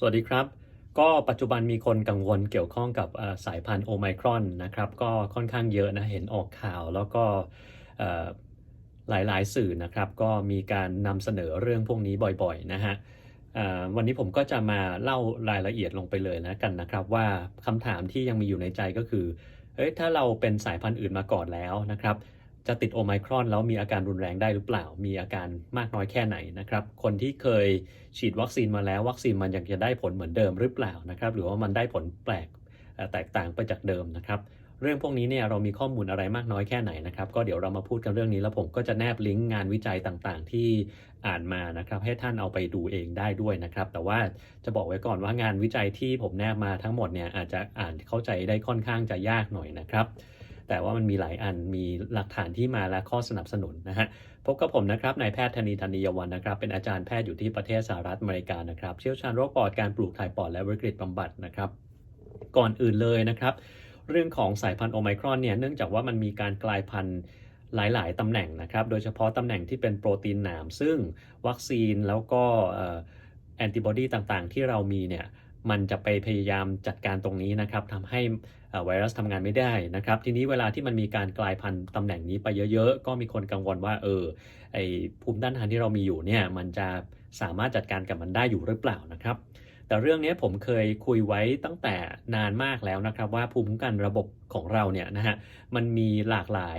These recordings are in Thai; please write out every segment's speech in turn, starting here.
สวัสดีครับ ก็ปัจจุบันมีคนกังวลเกี่ยวข้องกับสายพันธุ์โอไมครอนนะครับก็ค่อนข้างเยอะนะเห็นออกข่าวแล้วก็หลายๆ สื่อนะครับก็มีการนำเสนอเรื่องพวกนี้บ่อยๆนะฮะวันนี้ผมก็จะมาเล่ารายละเอียดลงไปเลยนะกันนะครับ ว่าคำถามที่ยังมีอยู่ในใจก็คือเอ้ยถ้าเราเป็นสายพันธุ์อื่นมาก่อนแล้วนะครับ จะติดโอไมครอนแล้วมีอาการรุนแรงได้หรือเปล่า มีอาการมากน้อยแค่ไหนนะครับ คนที่เคยฉีดวัคซีนมาแล้ว วัคซีนมันยังจะได้ผลเหมือนเดิมหรือเปล่านะครับ หรือว่ามันได้ผลแปลกแตกต่างไปจากเดิมนะครับ เรื่องพวกนี้เนี่ยเรามีข้อมูลอะไรมากน้อยแค่ไหนนะครับ ก็เดี๋ยวเรามาพูดกันเรื่องนี้แล้วผมก็จะแนบลิงก์งานวิจัยต่างๆ ที่อ่านมานะครับ ให้ท่านเอาไปดูเองได้ด้วยนะครับ แต่ว่าจะบอกไว้ก่อนว่างานวิจัยที่ผมแนบมาทั้งหมดเนี่ยอาจจะอ่านเข้าใจได้ค่อนข้างจะยากหน่อยนะครับ แต่ว่ามันมีหลายอันมีหลักฐานที่มาและข้อสนับสนุนนะฮะพบกับผมนะครับนายแพทย์ธนีธนียวันนะครับ เป็นอาจารย์แพทย์อยู่ที่ประเทศสหรัฐอเมริกานะครับ เชี่ยวชาญโรคปอดการปลูกถ่ายปอดและวิกฤตบำบัดนะครับ ก่อนอื่นเลยนะครับ เรื่องของสายพันธุ์โอไมครอนเนี่ยเนื่องจากว่ามันมีการกลายพันธุ์หลาย ๆ ตำแหน่งนะครับ โดยเฉพาะตำแหน่งที่เป็นโปรตีนหนาม ซึ่งวัคซีนแล้วก็แอนติบอดีต่าง ๆ ที่เรามีเนี่ย มันจะไปพยายามจัดการตรงนี้นะครับทำให้ไวรัสทำงานไม่ได้นะครับ ทีนี้เวลาที่มันมีการกลายพันธุ์ตำแหน่งนี้ไปเยอะๆ ก็มีคนกังวลว่าเออไอภูมิต้านทานที่เรามีอยู่เนี่ยมันจะสามารถจัดการกับมันได้อยู่หรือเปล่านะครับ แต่เรื่องนี้ผมเคยคุยไว้ตั้งแต่นานมากแล้วนะครับ ว่าภูมิคุ้มกันระบบของเราเนี่ยนะฮะมันมีหลากหลาย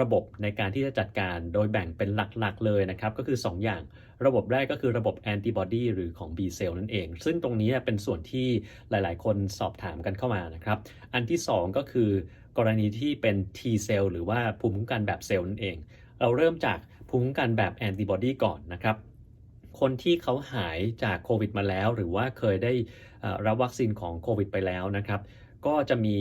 ระบบในการที่จะจัดการโดยแบ่งเป็นหลักๆเลยนะครับ ก็คือ 2 อย่างระบบแรกก็คือระบบแอนติบอดีหรือของ B เซลล์นั่นเอง ซึ่งตรงนี้เป็นส่วนที่หลายๆ คนสอบถามกันเข้ามานะครับ อันที่ 2 ก็คือกรณีที่เป็น T เซลล์หรือว่าภูมิคุ้มกันแบบเซลล์นั่นเอง เราเริ่มจากภูมิคุ้มกันแบบแอนติบอดีก่อนนะครับคนที่เขาหายจากโควิดมาแล้ว หรือว่าเคยได้รับวัคซีนของโควิดไปแล้วนะครับ ก็จะมี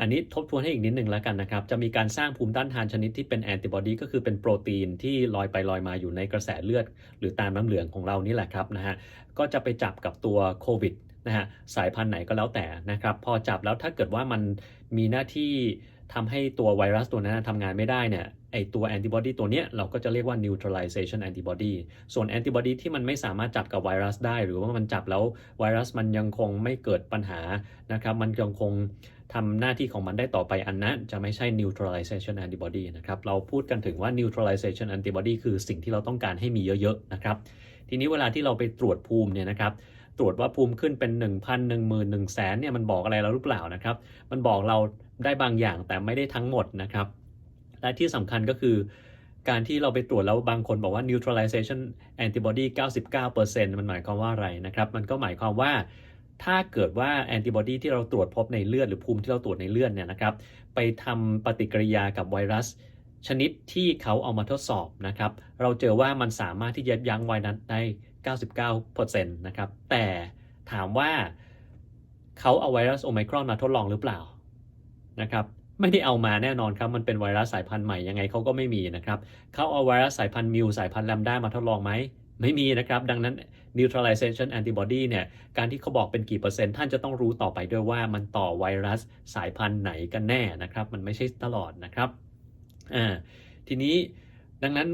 อันนี้ทบทวนให้อีกนิดหนึ่งแล้วกันนะครับ จะมีการสร้างภูมิต้านทานชนิดที่เป็นแอนติบอดีก็คือเป็นโปรตีนที่ลอยไปลอยมาอยู่ในกระแสเลือด หรือตามน้ำเหลืองของเรานี่แหละครับนะฮะ ก็จะไปจับกับตัวโควิดนะฮะสายพันธุ์ไหนก็แล้วแต่นะครับ พอจับแล้วถ้าเกิดว่ามันมีหน้าที่ทำให้ตัวไวรัสตัวนั้นทำงานไม่ได้เนี่ย อตัวแอนติบอดีตัวเนี้ยเราก็จะเรียกว่า neutralization antibody ส่วนแอนติบอดีที่มันไม่สามารถจับกับไวรัสได้ หรือว่ามันจับแล้วไวรัสมันยังคงไม่เกิดปัญหานะครับมันยังคงทำหน้าที่ของมันได้ต่อไปอันนั้นจะไม่ใช่ neutralization antibody นะครับเราพูดกันถึงว่า neutralization antibody คือสิ่งที่เราต้องการให้มีเยอะๆนะครับทีนี้เวลาที่เราไปตรวจภูมิเนี่ยนะครับตรวจว่าภูมิขึ้นเป็น 1 0 0 0 1 0 0 0 1แสนเนี่ยมันบอกอะไรเราหรือเปล่านะครับ มันบอกเราได้บางอย่างแต่ไม่ได้ทั้งหมดนะครับ และที่สำคัญก็คือการที่เราไปตรวจแล้วบางคนบอกว่า neutralization antibody 99%มันหมายความว่าอะไรนะครับ มันก็หมายความว่าถ้าเกิดว่าแอนติบอดีที่เราตรวจพบในเลือดหรือภูมิที่เราตรวจในเลือดเนี่ยนะครับ ไปทำปฏิกิริยากับไวรัส ชนิดที่เขาเอามาทดสอบนะครับ เราเจอว่ามันสามารถที่ยับยั้งไวรัสได้ 99%นะครับ แต่ถามว่าเขาเอาไวรัสโอไมครอนมาทดลองหรือเปล่านะครับ ไม่ได้เอามาแน่นอนครับ มันเป็นไวรัสสายพันธุ์ใหม่ยังไงเขาก็ไม่มีนะครับเขาเอาไวรัสสายพันธุ์มิวสายพันธุ์แลมด้ามาทดลองไหมไม่มีนะครับ ดังนั้น neutralization antibody เนี่ย การที่เขาบอกเป็นกี่เปอร์เซ็นต์ ท่านจะต้องรู้ต่อไปด้วยว่ามันต่อไวรัสสายพันธุ์ไหนกันแน่นะครับ มันไม่ใช่ตลอดนะครับอ่าทีนี้ดังนั้น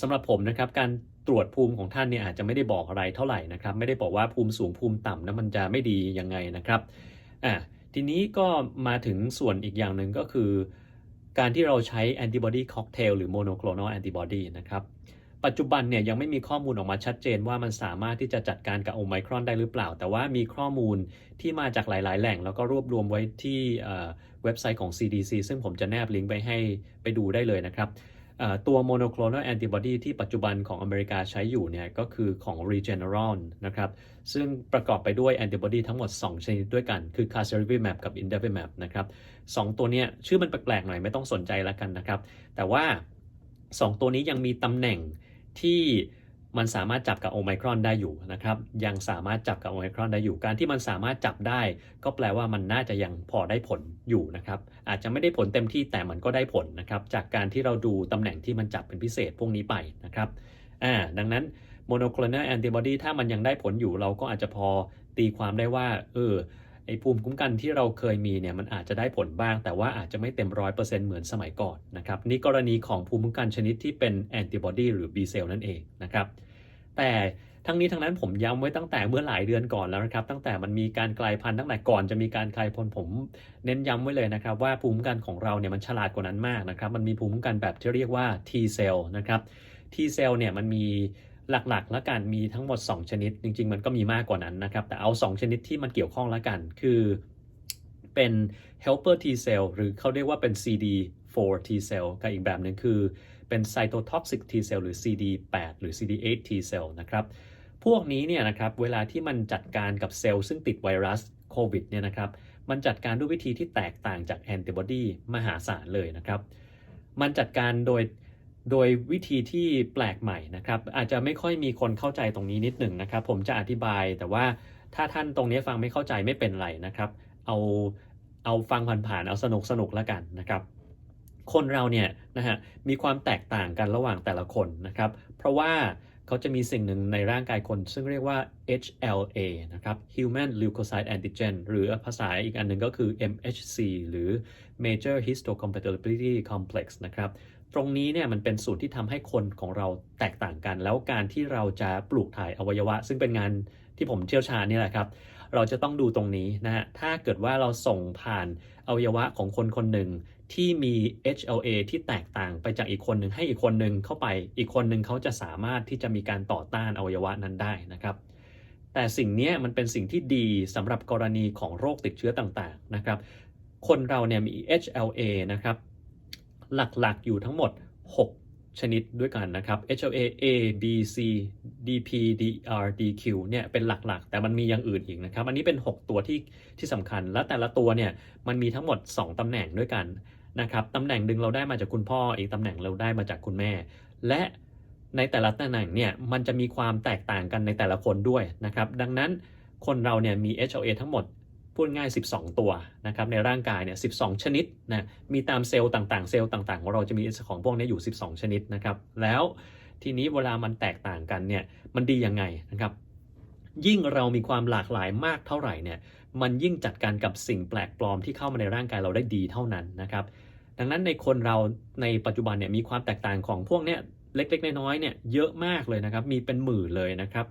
สำหรับผมนะครับ การตรวจภูมิของท่านเนี่ยอาจจะไม่ได้บอกอะไรเท่าไหร่นะครับ ไม่ได้บอกว่าภูมิสูงภูมิต่ำนะมันจะไม่ดียังไงนะครับอ่า ทีนี้ก็มาถึงส่วนอีกอย่างหนึ่งก็คือ การที่เราใช้ antibody cocktail หรือ monoclonal antibody นะครับปัจจุบันเนี่ยยังไม่มีข้อมูลออกมาชัดเจนว่ามันสามารถที่จะจัดการกับโอไมครอนได้หรือเปล่า แต่ว่ามีข้อมูลที่มาจากหลาย ๆ แหล่ง แล้วก็รวบรวมไว้ที่เว็บไซต์ของ CDC ซึ่งผมจะแนบลิงก์ไปให้ไปดูได้เลยนะครับ ตัวโมโนโคลนอลแอนติบอดีที่ปัจจุบันของอเมริกาใช้อยู่เนี่ยก็คือของ Regeneron นะครับ ซึ่งประกอบไปด้วยแอนติบอดีทั้งหมด 2 ชนิดด้วยกัน คือ Casirivimab กับ Indevimab นะครับสองตัวเนี้ยชื่อมันแปลกๆหน่อยไม่ต้องสนใจแล้วกันนะครับ แต่ว่า 2 ตัวนี้ยังมีตำแหน่งที่ มันสามารถจับกับโอไมครอนได้อยู่นะครับ ยังสามารถจับกับโอไมครอนได้อยู่ การที่มันสามารถจับได้ ก็แปลว่ามันน่าจะยังพอได้ผลอยู่นะครับ อาจจะไม่ได้ผลเต็มที่แต่มันก็ได้ผลนะครับ จากการที่เราดูตำแหน่งที่มันจับเป็นพิเศษพวกนี้ไปนะครับ อ่า ดังนั้น monoclonal antibody ถ้ามันยังได้ผลอยู่เราก็อาจจะพอตีความได้ว่า เออ ไอ้ภูมิคุ้มกันที่เราเคยมีเนี่ยมันอาจจะได้ผลบ้าง แต่ว่าอาจจะไม่เต็มร้อยเปอร์เซ็นต์เหมือนสมัยก่อนนะครับนี่กรณีของภูมิคุ้มกันชนิดที่เป็นแอนติบอดีหรือ B เซลนั่นเองนะครับแต่ทั้งนี้ทั้งนั้นผมย้ำไว้ตั้งแต่เมื่อหลายเดือนก่อนแล้วนะครับ ตั้งแต่มันมีการกลายพันธุ์ตั้งแต่ก่อนจะมีการกลายพันธุ์ผมเน้นย้ำไว้เลยนะครับ ว่าภูมิคุ้มกันของเราเนี่ยมันฉลาดกว่านั้นมากนะครับ มันมีภูมิคุ้มกันแบบที่เรียกว่า T cell นะครับ T cell เนี่ยมันมี หลักๆ แล้วกันมีทั้งหมด 2 ชนิด จริง ๆ มันก็มีมากกว่านั้นนะครับ แต่เอา 2 ชนิดที่มันเกี่ยวข้องแล้วกัน คือเป็น helper T cell หรือเขาเรียกว่าเป็น CD4 T cell กับอีกแบบหนึ่งคือเป็น cytotoxic T cell หรือ CD8 หรือ CD8 T cell นะครับ พวกนี้เนี่ยนะครับเวลาที่มันจัดการกับเซลล์ซึ่งติดไวรัสโควิดเนี่ยนะครับ มันจัดการด้วยวิธีที่แตกต่างจากแอนติบอดีมหาศาลเลยนะครับ มันจัดการโดย โดยวิธีที่แปลกใหม่นะครับ อาจจะไม่ค่อยมีคนเข้าใจตรงนี้นิดหนึ่งนะครับ ผมจะอธิบายแต่ว่าถ้าท่านตรงนี้ฟังไม่เข้าใจไม่เป็นไรนะครับ เอาเอาฟังผ่านๆเอาสนุกสนุกแล้วกันนะครับ คนเราเนี่ยนะฮะมีความแตกต่างกันระหว่างแต่ละคนนะครับ เพราะว่าเขาจะมีสิ่งหนึ่งในร่างกายคน ซึ่งเรียกว่า HLA นะครับ Human Leukocyte Antigen หรือภาษาอีกอันหนึ่งก็คือ MHC หรือ Major Histocompatibility Complex นะครับ ตรงนี้เนี่ยมันเป็นสูตรที่ทำให้คนของเราแตกต่างกัน แล้วการที่เราจะปลูกถ่ายอวัยวะ ซึ่งเป็นงานที่ผมเชี่ยวชาญนี่แหละครับ เราจะต้องดูตรงนี้นะฮะถ้าเกิดว่าเราส่งผ่านอวัยวะของคนคนหนึ่งที่มี HLA ที่แตกต่างไปจากอีกคนหนึ่งให้อีกคนหนึ่งเข้าไป อีกคนหนึ่งเขาจะสามารถที่จะมีการต่อต้านอวัยวะนั้นได้นะครับ แต่สิ่งนี้มันเป็นสิ่งที่ดีสำหรับกรณีของโรคติดเชื้อต่างๆนะครับ คนเราเนี่ยมี HLA นะครับ หลักๆ อยู่ทั้งหมด 6 ชนิดด้วยกันนะครับ HLA A B C DP DR DQ เนี่ยเป็นหลักๆ แต่มันมีอย่างอื่นอีกนะครับ อันนี้เป็น 6 ตัวที่ที่สำคัญ และแต่ละตัวเนี่ยมันมีทั้งหมด 2 ตำแหน่งด้วยกันนะครับตำแหน่งหนึ่งเราได้มาจากคุณพ่อ อีกตำแหน่งเราได้มาจากคุณแม่ และในแต่ละตำแหน่งเนี่ยมันจะมีความแตกต่างกันในแต่ละคนด้วยนะครับ ดังนั้นคนเราเนี่ยมี HLA ทั้งหมด พูดง่าย 12 ตัวนะครับในร่างกายเนี่ย 12 ชนิดนะมีตามเซลล์ต่างๆ เซลล์ต่างๆของเราจะมีของพวกนี้อยู่ 12 ชนิดนะครับ แล้วทีนี้เวลามันแตกต่างกันเนี่ยมันดียังไงนะครับ ยิ่งเรามีความหลากหลายมากเท่าไหร่เนี่ยมันยิ่งจัดการกับสิ่งแปลกปลอมที่เข้ามาในร่างกายเราได้ดีเท่านั้นนะครับดังนั้นในคนเราในปัจจุบันเนี่ยมีความแตกต่างของพวกเนี้ยเล็กๆน้อยๆเนี่ยเยอะมากเลยนะครับมีเป็นหมื่นเลยนะครับ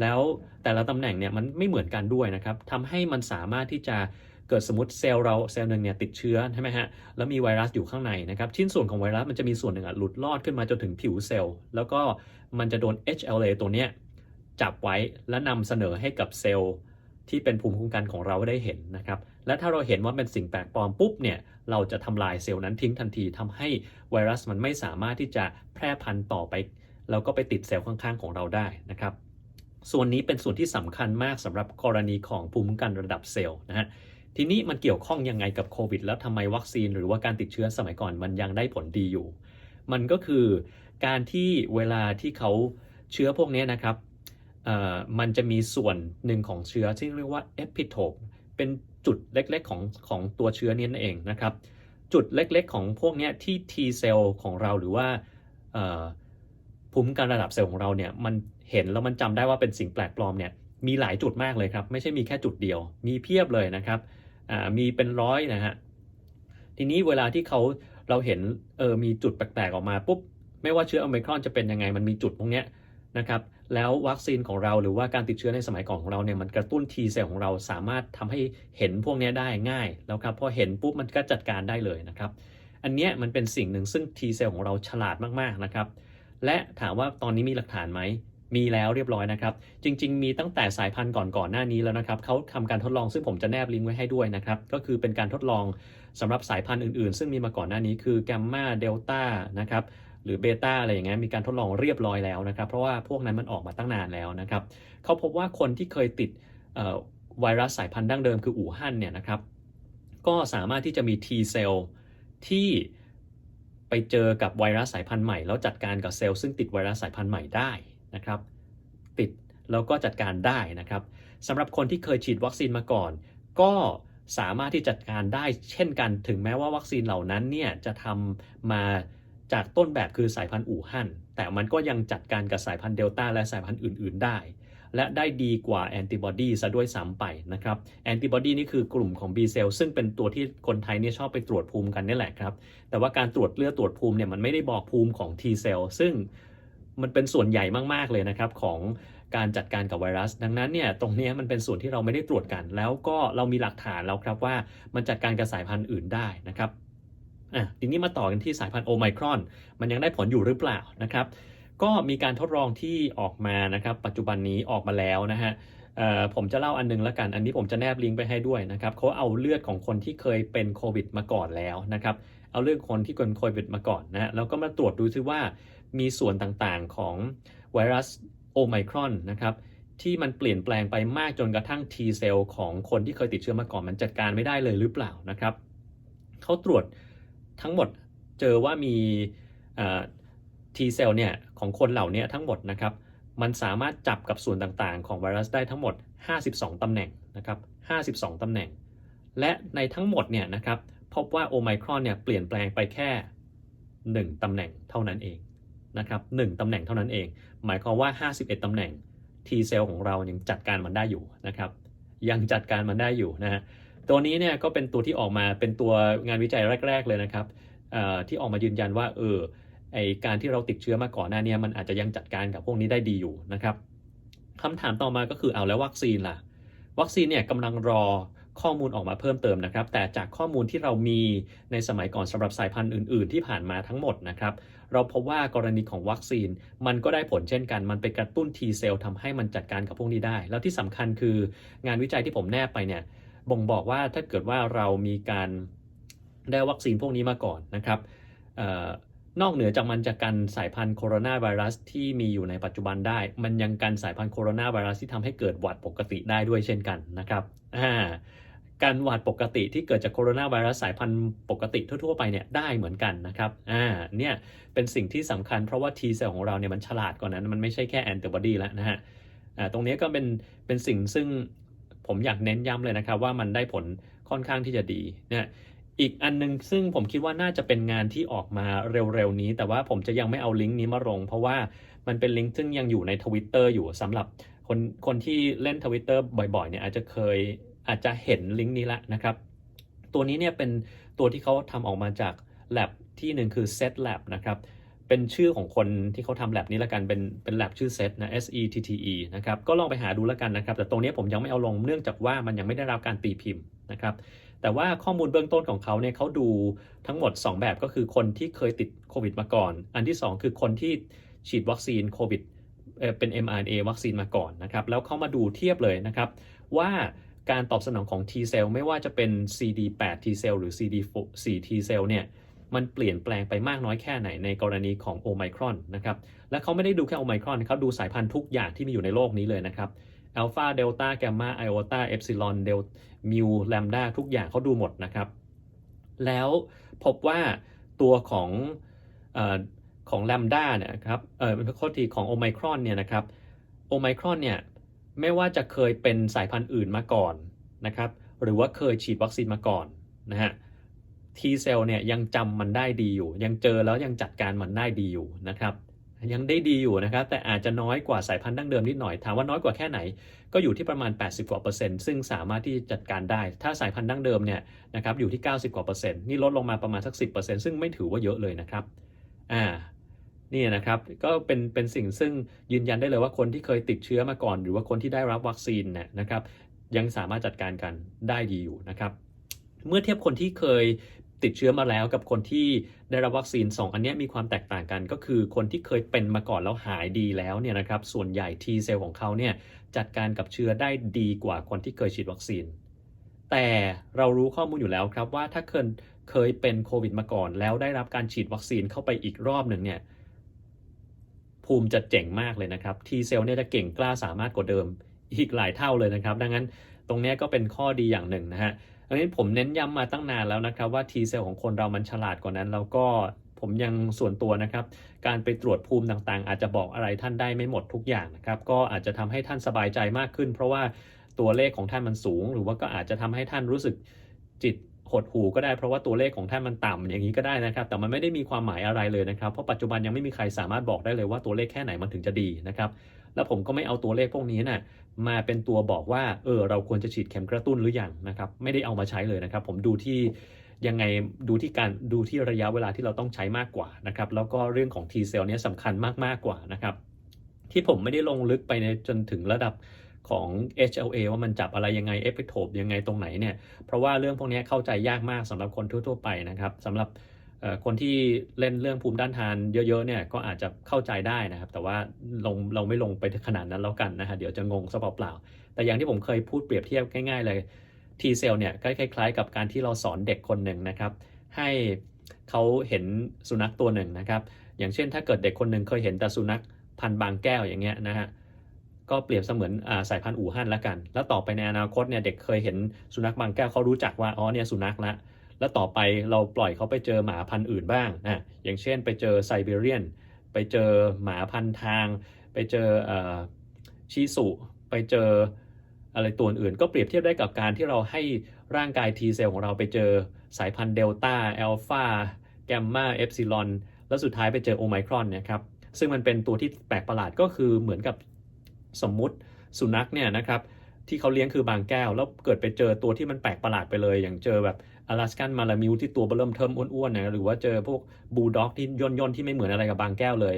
แล้วแต่ละตำแหน่งเนี่ยมันไม่เหมือนกันด้วยนะครับทำให้มันสามารถที่จะเกิดสมมติเซลล์เราเซลล์หนึ่งเนี่ยติดเชื้อใช่ไหมฮะแล้วมีไวรัสอยู่ข้างในนะครับชิ้นส่วนของไวรัสมันจะมีส่วนหนึ่งอะหลุดลอดขึ้นมาจนถึงผิวเซลล์แล้วก็มันจะโดน HLA ตัวเนี้ยจับไว้และนำเสนอให้กับเซลล์ที่เป็นภูมิคุ้มกันของเราได้เห็นนะครับและถ้าเราเห็นว่าเป็นสิ่งแปลกปลอมปุ๊บเนี่ยเราจะทำลายเซลล์นั้นทิ้งทันทีทำให้ไวรัสมันไม่สามารถที่จะแพร่พันธุ์ต่อไป แล้วก็ไปติดเซลล์ข้างๆของเราได้นะครับ ส่วนนี้เป็นส่วนที่สำคัญมากสำหรับกรณีของภูมิคุ้มกันระดับเซลล์นะฮะทีนี้มันเกี่ยวข้องยังไงกับโควิด แล้วทำไมวัคซีนหรือว่าการติดเชื้อสมัยก่อนมันยังได้ผลดีอยู่ มันก็คือการที่เวลาที่เขาเชื้อพวกนี้นะครับมันจะมีส่วนหนึ่งของเชื้อที่เรียกว่าเอพิโทปเป็นจุดเล็กๆของของตัวเชื้อนี้นั่นเองนะครับ จุดเล็กๆของพวกนี้ที่ T เซลล์ของเราหรือว่าภูมิคุ้มกันระดับเซลล์ของเราเนี่ยมัน เห็นแล้วมันจำได้ว่าเป็นสิ่งแปลกปลอมเนี่ยมีหลายจุดมากเลยครับ ไม่ใช่มีแค่จุดเดียว มีเพียบเลยนะครับอ่ามีเป็นร้อยนะฮะทีนี้เวลาที่เขาเราเห็นเออมีจุดแปลกๆออกมาปุ๊บไม่ว่าเชื้อโอไมครอนจะเป็นยังไงมันมีจุดพวกเนี้ยนะครับแล้ววัคซีนของเราหรือว่าการติดเชื้อในสมัยก่อนของเราเนี่ยมันกระตุ้น T เซลล์ของเราสามารถทำให้เห็นพวกนี้ได้ง่ายแล้วครับพอเห็นปุ๊บมันก็จัดการได้เลยนะครับ อันเนี้ยมันเป็นสิ่งหนึ่งซึ่ง T เซลล์ของเราฉลาดมากๆนะครับและถามว่าตอนนี้มีหลักฐานไหม มีแล้วเรียบร้อยนะครับ จริง ๆ มีตั้งแต่สายพันธุ์ก่อนๆหน้านี้แล้วนะครับเขาทำการทดลองซึ่งผมจะแนบลิงก์ไว้ให้ด้วยนะครับ ก็คือเป็นการทดลองสำหรับสายพันธุ์อื่น ๆ ซึ่งมีมาก่อนหน้านี้คือแกมมาเดลต้านะครับหรือเบต้าอะไรอย่างเงี้ยมีการทดลองเรียบร้อยแล้วนะครับ เพราะว่าพวกนั้นมันออกมาตั้งนานแล้วนะครับเขาพบว่าคนที่เคยติดเอ่อไวรัสสายพันธุ์ดั้งเดิมคืออู่ฮั่นเนี่ยนะครับ ก็สามารถที่จะมี T เซลล์ที่ไปเจอกับไวรัสสายพันธุ์ใหม่ แล้วจัดการกับเซลล์ซึ่งติดไวรัสสายพันธุ์ใหม่ได้ นะครับติดแล้วก็จัดการได้นะครับสำหรับคนที่เคยฉีดวัคซีนมาก่อน ก็สามารถที่จัดการได้เช่นกันถึงแม้ว่าวัคซีนเหล่านั้นเนี่ยจะทำมาจากต้นแบบคือสายพันธุ์อู่ฮั่นแต่มันก็ยังจัดการกับสายพันธุ์เดลต้าและสายพันธุ์อื่น ๆ ได้ และได้ดีกว่าแอนติบอดีซะด้วยซ้ำไปนะครับแอนติบอดีนี่คือกลุ่มของ B เซลซึ่งเป็นตัวที่คนไทยเนี่ยชอบไปตรวจภูมิกันนี่แหละครับ แต่ว่าการตรวจเลือดตรวจภูมิเนี่ยมันไม่ได้บอกภูมิของ T เซลซึ่ง มันเป็นส่วนใหญ่มาก ๆ เลยนะครับของการจัดการกับไวรัส ดังนั้นเนี่ยตรงนี้มันเป็นส่วนที่เราไม่ได้ตรวจกัน แล้วก็เรามีหลักฐานแล้วครับว่ามันจัดการกับสายพันธุ์อื่นได้นะครับอะทีนี้มาต่อกันที่สายพันธุ์โอไมครอน มันยังได้ผลอยู่หรือเปล่านะครับ ก็มีการทดลองที่ออกมานะครับ ปัจจุบันนี้ออกมาแล้วนะฮะผมจะเล่าอันนึงแล้วกัน อันนี้ผมจะแนบลิงก์ไปให้ด้วยนะครับเขาเอาเลือดของคนที่เคยเป็นโควิดมาก่อนแล้วนะครับ เอาเลือดคนที่เป็นโควิดมาก่อนนะฮะแล้วก็มาตรวจดูซิว่า มีส่วนต่างๆของไวรัสโอไมครอนนะครับที่มันเปลี่ยนแปลงไปมากจนกระทั่ง T เซลล์ของคนที่เคยติดเชื้อมาก่อนมันจัดการไม่ได้เลยหรือเปล่านะครับเขาตรวจทั้งหมดเจอว่ามี T เซลล์เนี่ยของคนเหล่านี้ทั้งหมดนะครับมันสามารถจับกับส่วนต่างๆ ของไวรัสได้ทั้งหมด 52 ตำแหน่งนะครับ52 ตำแหน่ง และในทั้งหมดเนี่ยนะครับพบว่าโอไมครอนเนี่ยเปลี่ยนแปลงไปแค่ 1 ตำแหน่งเท่านั้นเอง นะครับ1ตำแหน่งเท่านั้นเอง หมายความว่า 51ตำแหน่ง T เซลล์ของเรายังจัดการมันได้อยู่นะครับ ยังจัดการมันได้อยู่นะฮะตัวนี้เนี่ยก็เป็นตัวที่ออกมาเป็นตัวงานวิจัยแรก ๆ เลยนะครับที่ออกมายืนยันว่าเออไอการที่เราติดเชื้อมาก่อนหน้านี้มันอาจจะยังจัดการกับพวกนี้ได้ดีอยู่นะครับคำถามต่อมาก็คือเอาแล้ววัคซีนล่ะ วัคซีนเนี่ยกำลังรอ ข้อมูลออกมาเพิ่มเติมนะครับ แต่จากข้อมูลที่เรามีในสมัยก่อนสำหรับสายพันธุ์อื่น ๆ ที่ผ่านมาทั้งหมดนะครับ เราพบว่ากรณีของวัคซีน มันก็ได้ผลเช่นกัน มันไปกระตุ้น T เซลล์ทำให้มันจัดการกับพวกนี้ได้ แล้วที่สำคัญคืองานวิจัยที่ผมแนบไปเนี่ยบ่งบอกว่าถ้าเกิดว่าเรามีการได้วัคซีนพวกนี้มาก่อนนะครับออนอกเหนือจากมันจะกันสายพันธุ์โคโรนาไวรัสที่มีอยู่ในปัจจุบันได้ มันยังกันสายพันธุ์โคโรนาไวรัสที่ทำให้เกิดหวัดปกติได้ด้วยเช่นกันนะครับอ่า การหวัดปกติที่เกิดจากโคโรนาไวรัสสายพันธุ์ปกติทั่วๆไปเนี่ยได้เหมือนกันนะครับอ่าเนี่ยเป็นสิ่งที่สำคัญเพราะว่า T เซลล์ของเราเนี่ยมันฉลาดกว่านั้น มันไม่ใช่แค่แอนติบอดีแล้วนะฮะอ่าตรงนี้ก็เป็นเป็นสิ่งซึ่งผมอยากเน้นย้ำเลยนะครับว่ามันได้ผลค่อนข้างที่จะดีนะอีกอันนึงซึ่งผมคิดว่าน่าจะเป็นงานที่ออกมาเร็วๆนี้ แต่ว่าผมจะยังไม่เอาลิงก์นี้มาลง เพราะว่ามันเป็นลิงก์ซึ่งยังอยู่ในทวิตเตอร์อยู่สำหรับคนคนที่เล่นทวิตเตอร์บ่อยๆเนี่ยอาจจะเคย อาจจะเห็นลิงก์นี้ละนะครับ ตัวนี้เนี่ยเป็นตัวที่เขาทำออกมาจาก lab ที่หนึ่งคือ set lab นะครับ เป็นชื่อของคนที่เขาทำ lab นี้ละกัน เป็นเป็น lab ชื่อ set นะ S E T T E นะครับ ก็ลองไปหาดูแล้วกันนะครับ แต่ตรงนี้ผมยังไม่เอาลงเนื่องจากว่ามันยังไม่ได้รับการตีพิมพ์นะครับแต่ว่าข้อมูลเบื้องต้นของเขาเนี่ยเขาดูทั้งหมด 2 แบบก็คือคนที่เคยติดโควิดมาก่อน อันที่ 2 คือคนที่ฉีดวัคซีนโควิดเป็น mRNA วัคซีนมาก่อนนะครับ แล้วเขามาดูเทียบเลยนะครับ ว่า การตอบสนองของ T cell ไม่ว่าจะเป็น CD8 T cell หรือ CD4 T cell เนี่ยมันเปลี่ยนแปลงไปมากน้อยแค่ไหนในกรณีของโอไมครอนนะครับ และเขาไม่ได้ดูแค่โอไมครอนเขาดูสายพันธุ์ทุกอย่างที่มีอยู่ในโลกนี้เลยนะครับอัลฟาเดลต้าแกมมาไอโอตาเอฟซิลอนเดลมิวแลมดาทุกอย่างเขาดูหมดนะครับ แล้วพบว่าตัวของออของแลมดาเนี่ยครับเออเป็นข้อทีของโอไมครอนเนี่ยนะครับโอไมครอนเนี่ย ไม่ว่าจะเคยเป็นสายพันธุ์อื่นมาก่อนนะครับ หรือว่าเคยฉีดวัคซีนมาก่อนนะฮะ T เซลล์เนี่ยยังจำมันได้ดีอยู่ ยังเจอแล้วยังจัดการมันได้ดีอยู่นะครับยังได้ดีอยู่นะครับ แต่อาจจะน้อยกว่าสายพันธุ์ดั้งเดิมนิดหน่อย ถามว่าน้อยกว่าแค่ไหน ก็อยู่ที่ประมาณ 80 กว่าเปอร์เซ็นต์ ซึ่งสามารถที่จะจัดการได้ ถ้าสายพันธุ์ดั้งเดิมเนี่ยนะครับอยู่ที่ 90 กว่าเปอร์เซ็นต์ นี่ลดลงมาประมาณสัก 10เปอร์เซ็นต์ซึ่งไม่ถือว่าเยอะเลยนะครับ อ่า นี่นะครับก็เป็นเป็นสิ่งซึ่งยืนยันได้เลยว่าคนที่เคยติดเชื้อมาก่อน หรือว่าคนที่ได้รับวัคซีนเนี่ยนะครับยังสามารถจัดการกันได้ดีอยู่นะครับเมื่อเทียบคนที่เคยติดเชื้อมาแล้วกับคนที่ได้รับวัคซีน 2 อันนี้มีความแตกต่างกัน ก็คือคนที่เคยเป็นมาก่อนแล้วหายดีแล้วเนี่ยนะครับส่วนใหญ่ T เซลล์ของเขาเนี่ยจัดการกับเชื้อได้ดีกว่าคนที่เคยฉีดวัคซีน แต่เรารู้ข้อมูลอยู่แล้วครับว่าถ้าเคยเคยเป็นโควิดมาก่อน แล้วได้รับการฉีดวัคซีนเข้าไปอีกรอบหนึ่งเนี่ย ภูมิจะเจ๋งมากเลยนะครับ T เซลล์เนี่ยจะเก่งกล้าสามารถกว่าเดิมอีกหลายเท่าเลยนะครับ ดังนั้นตรงนี้ก็เป็นข้อดีอย่างหนึ่งนะฮะอันนี้ผมเน้นย้ำมาตั้งนานแล้วนะครับว่า T เซลล์ของคนเรามันฉลาดกว่านั้น แล้วก็ผมยังส่วนตัวนะครับ การไปตรวจภูมิต่างๆ อาจจะบอกอะไรท่านได้ไม่หมดทุกอย่างนะครับ ก็อาจจะทำให้ท่านสบายใจมากขึ้น เพราะว่าตัวเลขของท่านมันสูง หรือว่าก็อาจจะทำให้ท่านรู้สึกจิต หดหูก็ได้เพราะว่าตัวเลขของท่านมันต่ำอย่างนี้ก็ได้นะครับ แต่มันไม่ได้มีความหมายอะไรเลยนะครับ เพราะปัจจุบันยังไม่มีใครสามารถบอกได้เลยว่าตัวเลขแค่ไหนมันถึงจะดีนะครับ แล้วผมก็ไม่เอาตัวเลขพวกนี้นะ่ะมาเป็นตัวบอกว่าเออเราควรจะฉีดเข็มกระตุ้นหรือยังนะครับ ไม่ได้เอามาใช้เลยนะครับ ผมดูที่ยังไงดูที่การดูที่ระยะเวลาที่เราต้องใช้มากกว่านะครับ แล้วก็เรื่องของ T เซลล์เนี้ยสำคัญมากมากกว่านะครับ ที่ผมไม่ได้ลงลึกไปในจนถึงระดับ ของ HLA ว่ามันจับอะไรยังไงเอฟเฟกโทบยังไงตรงไหนเนี่ย เพราะว่าเรื่องพวกนี้เข้าใจยากมากสำหรับคนทั่วๆไปนะครับสำหรับคนที่เล่นเรื่องภูมิต้านทานเยอะๆเนี่ยก็อาจจะเข้าใจได้นะครับ แต่ว่าลงเราไม่ลงไปขนาดนั้นแล้วกันนะฮะเดี๋ยวจะงงซะเปล่าๆแต่อย่างที่ผมเคยพูดเปรียบเทียบง่าย ๆ เลย T เซลล์เนี่ยก็คล้ายๆ กับการที่เราสอนเด็กคนหนึ่งนะครับ ให้เขาเห็นสุนัขตัวหนึ่งนะครับ อย่างเช่นถ้าเกิดเด็กคนหนึ่งเคยเห็นแต่สุนัขพันธุ์บางแก้วอย่างเงี้ยนะฮะ ก็เปรียบเสมือนอสายพันธุ์อู่ฮั่นละกัน แล้วต่อไปในอนาคตเนี่ยเด็กเคยเห็นสุนัขบางแก้วเขารู้จักว่าอ๋อเนี่ยสุนัขละแล้วต่อไปเราปล่อยเขาไปเจอหมาพันธุ์อื่นบ้างนะอย่างเช่นไปเจอไซบีเรียน ไปเจอหมาพันทาง ไปเจออชิสุ ไปเจออะไรตัวอื่นก็เปรียบเทียบได้กับการที่เราให้ร่างกาย T เซลล์ของเราไปเจอสายพันธุ์เดลต้าแอลฟาแกมมาเอฟซิลอนแล้วสุดท้ายไปเจอโอไมครอนเนี่ยครับซึ่งมันเป็นตัวที่แปลกประหลาดก็คือเหมือนกับ สมมุติสุนัขเนี่ยนะครับที่เขาเลี้ยงคือบางแก้ว แล้วเกิดไปเจอตัวที่มันแปลกประหลาดไปเลย อย่างเจอแบบอลาสกันมาลามิวที่ตัวเบิ่มเทิมอ้วนๆนะหรือว่าเจอพวกบูลด็อกที่ย่นย่นที่ไม่เหมือนอะไรกับบางแก้วเลย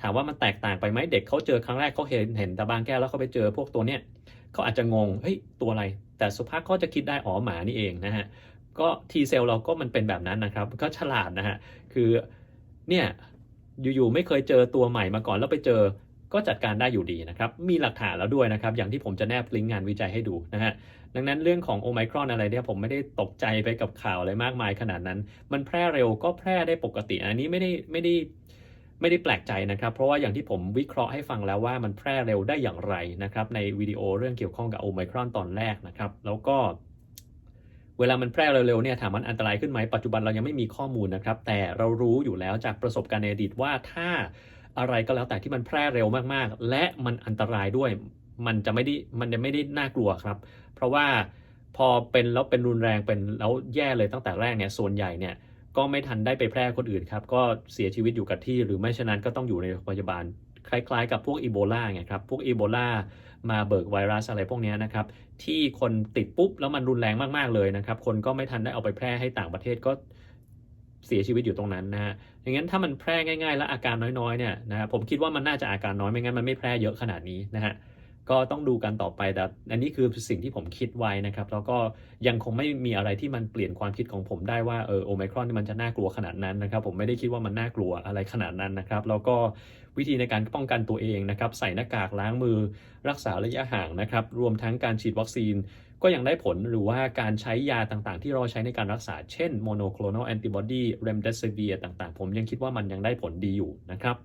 ถามว่ามันแตกต่างไปไหมเด็กเขาเจอครั้งแรกเขาเห็นเห็นแต่บางแก้วแล้วเขาไปเจอพวกตัวเนี้ยเขาอาจจะงงเฮ้ยตัวอะไร แต่สุภาพเขาจะคิดได้อ๋อหมานี่เองนะฮะก็ทีเซลเราก็มันเป็นแบบนั้นนะครับก็ฉลาดนะฮะคือเนี่ยอยู่ๆไม่เคยเจอตัวใหม่มาก่อนแล้วไปเจอ ก็จัดการได้อยู่ดีนะครับ มีหลักฐานแล้วด้วยนะครับ อย่างที่ผมจะแนบลิงก์งานวิจัยให้ดูนะฮะ ดังนั้นเรื่องของโอไมครอนอะไรเนี่ยผมไม่ได้ตกใจไปกับข่าวอะไรมากมายขนาดนั้น มันแพร่เร็วก็แพร่ได้ปกติ อันนี้ไม่ได้ไม่ได้ไม่ได้แปลกใจนะครับ เพราะว่าอย่างที่ผมวิเคราะห์ให้ฟังแล้วว่ามันแพร่เร็วได้อย่างไรนะครับ ในวิดีโอเรื่องเกี่ยวข้องกับโอไมครอนตอนแรกนะครับ แล้วก็เวลามันแพร่เร็วๆเนี่ยถามมันอันตรายขึ้นไหมปัจจุบันเรายังไม่มีข้อมูลนะครับ แต่เรารู้อยู่แล้วจากประสบการณ์ในอดีตว่าถ้า อะไรก็แล้วแต่ที่มันแพร่เร็วมากๆ และมันอันตรายด้วย มันจะไม่ได้มันจะไม่ได้น่ากลัวครับ เพราะว่าพอเป็นแล้วเป็นรุนแรงเป็นแล้วแย่เลยตั้งแต่แรกเนี่ยส่วนใหญ่เนี่ยก็ไม่ทันได้ไปแพร่คนอื่นครับ ก็เสียชีวิตอยู่กับที่ หรือไม่ฉะนั้นก็ต้องอยู่ในโรงพยาบาล คล้ายๆ กับพวกอีโบลาไงครับ พวกอีโบลามาเบิกไวรัสอะไรพวกเนี้ยนะครับ ที่คนติดปุ๊บแล้วมันรุนแรงมากๆเลยนะครับ คนก็ไม่ทันได้เอาไปแพร่ให้ต่างประเทศก็ เสียชีวิตอยู่ตรงนั้นนะฮะอย่างนั้นถ้ามันแพร่ง่ายๆ และอาการน้อยๆเนี่ยนะฮะผมคิดว่ามันน่าจะอาการน้อยไม่งั้นมันไม่แพร่เยอะขนาดนี้นะฮะก็ต้องดูกันต่อไปแต่อันนี้คือสิ่งที่ผมคิดไว้นะครับ แล้วก็ยังคงไม่มีอะไรที่มันเปลี่ยนความคิดของผมได้ว่าเออโอไมครอนนี่มันจะน่ากลัวขนาดนั้นนะครับ ผมไม่ได้คิดว่ามันน่ากลัวอะไรขนาดนั้นนะครับ แล้วก็วิธีในการป้องกันตัวเองนะครับ ใส่หน้ากากล้างมือ รักษาระยะห่างนะครับ รวมทั้งการฉีดวัคซีน ก็ยังได้ผลหรือว่าการใช้ยาต่างๆ ที่เราใช้ในการรักษา เช่นโมโนโคลนอลแอนติบอดีเรมเดซิเวียต่างๆ ผมยังคิดว่ามันยังได้ผลดีอยู่นะครับ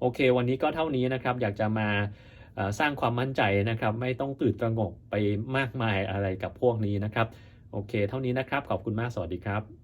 โอเค วันนี้ก็เท่านี้นะครับอยากจะมาสร้างความมั่นใจนะครับ ไม่ต้องตื่นตระหนกไปมากมายอะไรกับพวกนี้นะครับ โอเค เท่านี้นะครับ ขอบคุณมากสวัสดีครับ